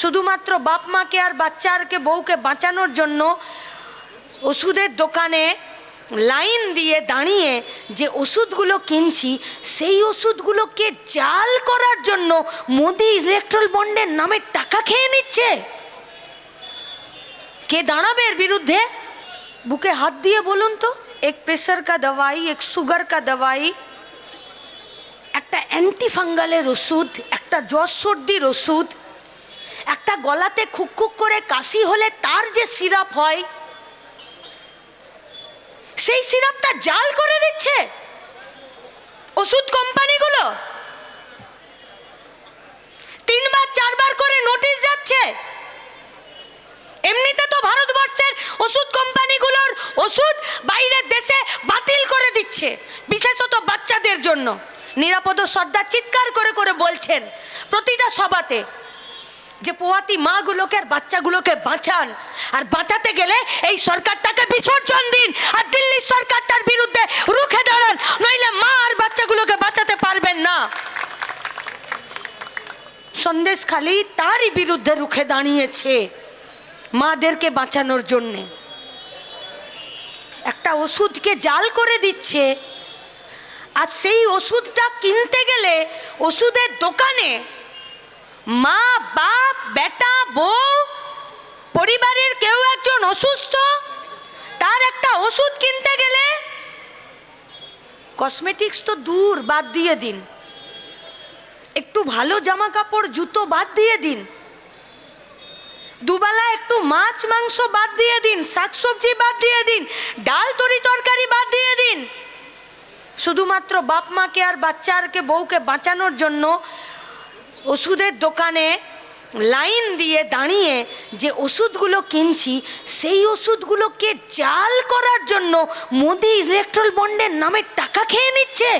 শুধুমাত্র বাপ মাকে আর বাচ্চারকে বউকে বাঁচানোর জন্য ওষুধের দোকানে লাইন দিয়ে দাঁড়িয়ে যে ওষুধগুলো কিনছি, সেই ওষুধগুলোকে জাল করার জন্য মোদি ইলেকট্রল বন্ডের নামে টাকা খেয়ে নিচ্ছে। কে দাঁড়াবে এর বিরুদ্ধে? বুকে হাত দিয়ে বলুন তো, এক প্রেশার কা দওয়াই, এক সুগার কা দওয়াই, একটা অ্যান্টিফাঙ্গালের ওষুধ, একটা জ্বর সর্দির ওষুধ গলাতে খুকখুক করে কাশি হলে তার যে সিরাপ হয়, সেই সিরাপটা জাল করে দিচ্ছে ওষুধ কোম্পানিগুলো। তিনবার, চারবার করে নোটিশ যাচ্ছে। এমনিতে তো ভারতবর্ষের ওষুধ কোম্পানিগুলোর ওষুধ বাইরের দেশে বাতিল করে দিচ্ছে, বিশেষত বাচ্চাদের জন্য। নিরাপদ সর্দার চিৎকার করে করে বলছেন, প্রতিটা সভাতে যে পোয়াতি মাগুলোকে আর বাচ্চাগুলোকে বাঁচান। আর বাঁচাতে গেলে এই সরকারটাকে বিসর্জন দিন আর দিল্লির সরকারটার বিরুদ্ধে রুখে দাঁড়ান, নইলে মা আর বাচ্চাগুলোকে বাঁচাতে পারবেন না। সন্দেশ খালি তারই বিরুদ্ধে রুখে দাঁড়িয়েছে মাদেরকে বাঁচানোর জন্যে। একটা ওষুধকে জাল করে দিচ্ছে। আর সেই ওষুধটা কিনতে গেলে ওষুধের দোকানে মা, বাপ, বেটা, বউ, পরিবারের কেউ একজন অসুস্থ, তার একটা ওষুধ কিনতে গেলে কসমেটিক্স তো দূর, বাদ দিয়ে দিন। একটু ভালো জামা কাপড় জুতো বাদ দিয়ে দিন। দুবেলা একটু মাছ, মাংস বাদ দিয়ে দিন, শাকসবজি বাদ দিয়ে দিন, ডাল, তরি তরকারি বাদ দিয়ে দিন। শুধুমাত্র বাপ মাকে আর বাচ্চারকে বউকে বাঁচানোর জন্য ওষুধের দোকানে লাইন দিয়ে দাঁড়িয়ে যে ওষুধগুলো কিনছি সেই ওষুধগুলোকে জাল করার জন্য মোদি ইলেকট্রল বন্ডের নামে টাকা খেয়ে নিচ্ছে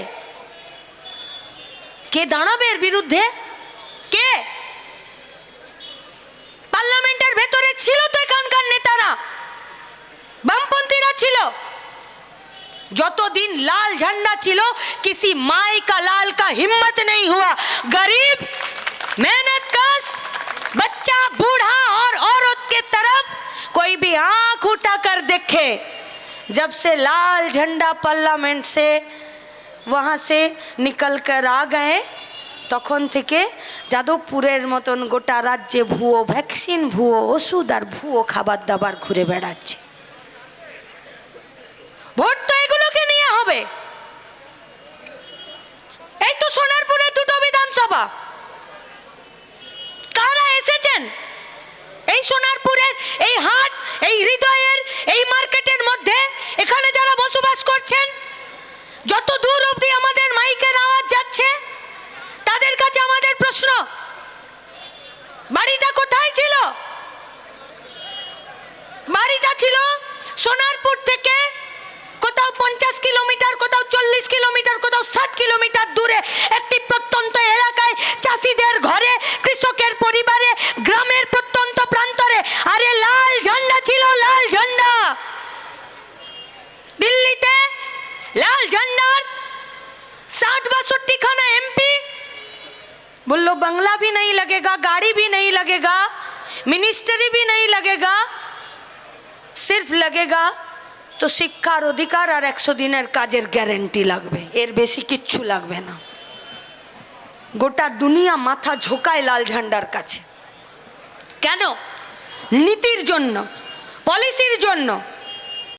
কে দাঁড়াবে এর বিরুদ্ধে কে পার্লামেন্টের ভেতরে ছিল তো এখানকার নেতারা বামপন্থীরা ছিল যতদিন लाल झंडा ছিল किसी माई का लाल का हिम्मत नहीं हुआ गरीब कोई भी आंख उठा कर देखे जब से लाल झंडा पार्लियामेंट से वहाँ से निकल कर आ गए তখন থেকে যাদবপুরের মতন গোটা রাজ্যে ভুয়ো ভ্যাকসিন ভুয়ো ওষুধ আর ভুয়ো খাবার দাবার ঘুরে বেড়াচ্ছে ভোট তো এগুলোকে নিয়ে হবে এই তো সোনারপুরে দুটো বিধানসভা কারা এসেছেন এই সোনারপুরের এই হাট এই হৃদয়ের, এই মার্কেটের মধ্যে এখানে যারা বসবাস করছেন, যত দূর অবধি আমাদের মাইকের আওয়াজ যাচ্ছে, তাদের কাছে আমাদের প্রশ্ন, বাড়িটা কোথায় ছিল? বাড়িটা ছিল সোনারপুর থেকে কোথাও পঞ্চাশ কিলোমিটার, কোথাও চল্লিশ কিলোমিটার, কোথাও ষাট কিলোমিটার দূরে একটি প্রত্যন্ত এলাকায় চাষিদের ঘরে बोलो बंगला भी नहीं लगेगा गाड़ी भी नहीं लगेगा मिनिस्ट्री भी नहीं लगेगा सिर्फ लगेगा তো শিক্ষার অধিকার আর একশো দিনের কাজের গ্যারেন্টি লাগবে এর বেশি কিচ্ছু লাগবে না গোটা দুনিয়া মাথা ঝোকায় লাল ঝান্ডার কাছে কেন নীতির জন্য পলিসির জন্য